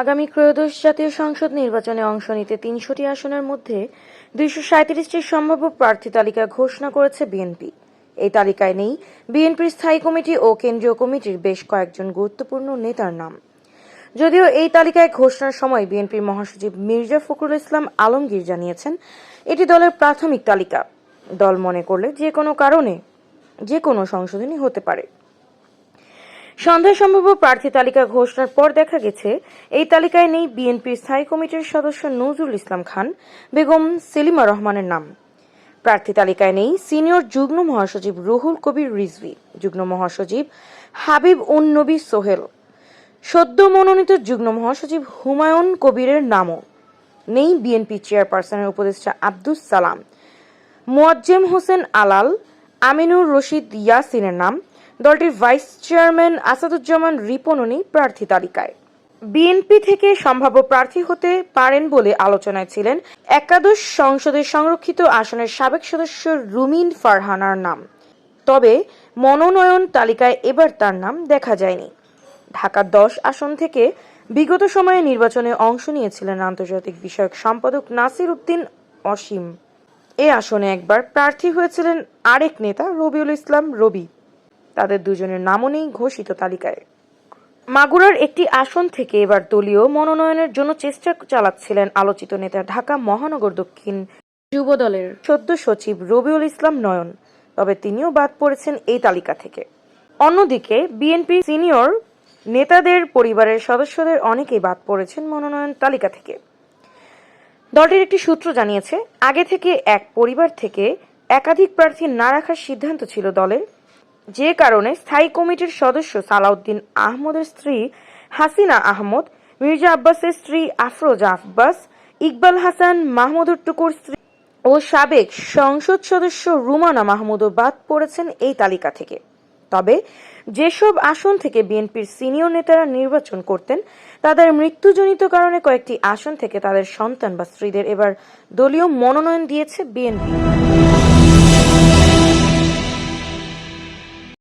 আগামী ত্রয়োদশ জাতীয় সংসদ নির্বাচনে অংশ নিতে তিনশোটি আসনের মধ্যে দুইশো সাঁত্রিশটির সম্ভাব্য প্রার্থী তালিকা ঘোষণা করেছে বিএনপি। এই তালিকায় নেই বিএনপির স্থায়ী কমিটি ও কেন্দ্রীয় কমিটির বেশ কয়েকজন গুরুত্বপূর্ণ নেতার নাম। যদিও এই তালিকায় ঘোষণার সময় বিএনপির মহাসচিব মির্জা ফখরুল ইসলাম আলমগীর জানিয়েছেন, এটি দলের প্রাথমিক তালিকা। দল মনে করলে যে কোনো কারণে যে কোনো সংশোধনী হতে পারে। সন্ধ্যায় সম্ভাব্য প্রার্থী তালিকা ঘোষণার পর দেখা গেছে, এই তালিকায় নেই বিএনপির স্থায়ী কমিটির সদস্য নজরুল ইসলাম খান, বেগম সেলিমা রহমানের নাম। প্রার্থী তালিকায় নেই সিনিয়র যুগ্ম মহাসচিব রুহুল কবির রিজভি, যুগ্ম মহাসচিব হাবিব উন নবী সোহেল, সদ্য মনোনীত যুগ্ম মহাসচিব হুমায়ুন কবিরের নামও। নেই বিএনপি চেয়ারপারসনের উপদেষ্টা আব্দুস সালাম। মোয়াজ্জেম হোসেন আলাল, আমিনুর রশিদ ইয়াসিনের নাম দলটির ভাইস চেয়ারম্যান আসাদুজ্জামান রিপনও নেই প্রার্থী তালিকায়। বিএনপি থেকে সম্ভাব্য প্রার্থী হতে পারেন বলে আলোচনায় ছিলেন একাদশ সংসদের সংরক্ষিত আসনের সাবেক সদস্য রুমিন ফারহানার নাম। তবে মনোনয়ন তালিকায় এবার তার নাম দেখা যায়নি। ঢাকা দশ আসন থেকে বিগত সময়ে নির্বাচনে অংশ নিয়েছিলেন আন্তর্জাতিক বিষয়ক সম্পাদক নাসির উদ্দিন অসীম। এ আসনে একবার প্রার্থী হয়েছিলেন আরেক নেতা রবিউল ইসলাম রবি। তাদের দুজনের নামও নেই ঘোষিত তালিকায়। মাগুরার একটি আসন থেকে এবার দলীয় মনোনয়নের জন্য চেষ্টা চালাচ্ছিলেন আলোচিত নেতা ঢাকা মহানগর দক্ষিণ যুব দলের সদ্য সচিব রবিউল ইসলাম নয়ন, তবে তিনিও বাদ পড়েছেন এই তালিকা থেকে। অন্যদিকে বিএনপি সিনিয়র নেতাদের পরিবারের সদস্যদের অনেকেই বাদ পড়েছেন মনোনয়ন তালিকা থেকে। দলটির একটি সূত্র জানিয়েছে, আগে থেকে এক পরিবার থেকে একাধিক প্রার্থী না রাখার সিদ্ধান্ত ছিল দলের। যে কারণে স্থায়ী কমিটির সদস্য সালাউদ্দিন আহমদের স্ত্রী হাসিনা আহমদ, মির্জা আব্বাসের স্ত্রী আফরোজা আব্বাস, ইকবাল হাসান, মাহমুদুর টুকুর স্ত্রী ও সাবেক সংসদ সদস্য রুমানা মাহমুদও বাদ পড়েছেন এই তালিকা থেকে। তবে যেসব আসন থেকে বিএনপির সিনিয়র নেতারা নির্বাচন করতেন, তাদের মৃত্যুজনিত কারণে কয়েকটি আসন থেকে তাদের সন্তান বা স্ত্রীদের এবার দলীয় মনোনয়ন দিয়েছে বিএনপি।